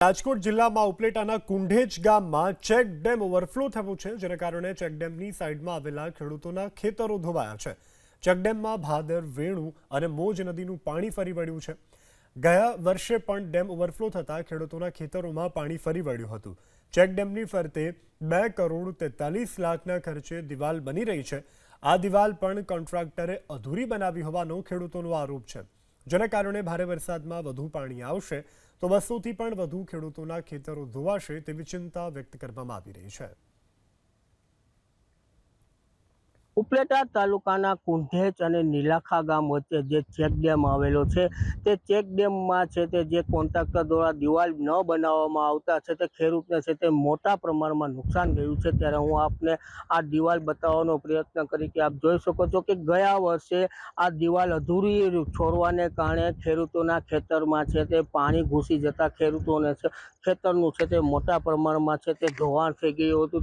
રાજકોટ જિલ્લામાં ઉપલેટાના કુંઢેજ ગામમાં check dam overflow થયો છે, જેના કારણે ચેક ડેમની સાઈડમાં આવેલા ખેડૂતોના ખેતરો ધોવાયા છે. ચેકડેમમાં ભાદર, વેણુ અને મોજ નદીનું પાણી ફરી વળ્યું છે. ગયા વર્ષે પણ ડેમ ઓવરફ્લો થતાં ખેડૂતોના ખેતરોમાં પાણી ફરી વળ્યું હતું. ચેકડેમની ફરતે બે કરોડ તેતાલીસ લાખના ખર્ચે દિવાલ બની રહી છે. આ દિવાલ પણ કોન્ટ્રાક્ટરે અધૂરી બનાવી હોવાનો ખેડૂતોનો આરોપ છે. જેના કારણે ભારે વરસાદમાં વધુ પાણી આવશે, તો બસોથી પણ વધુ ખેડૂતોના ખેતરો ધોવાશે તેવી ચિંતા વ્યક્ત કરવામાં આવી રહી છે. ઉપલેટા તાલુકાના કુંઢેચ અને નીલાખા ગામ વચ્ચે જે ચેક ડેમ આવેલો છે, તે ચેક ડેમમાં છે તે જે કોન્ટ્રાક્ટર દ્વારા દિવાલ ન બનાવવામાં આવતા છે તે ખેડૂતને છે તે મોટા પ્રમાણમાં નુકસાન ગયું છે, ત્યારે હું આપને આ દિવાલ બતાવવાનો પ્રયત્ન કરી કે આપ જોઈ શકો છો કે ગયા વર્ષે આ દિવાલ અધૂરી છોડવાને કારણે ખેડૂતોના ખેતરમાં છે તે પાણી ઘૂસી જતા ખેડૂતોને છે ખેતરનું છે તે મોટા પ્રમાણમાં છે તે ધોવાણ થઈ ગયું હતું.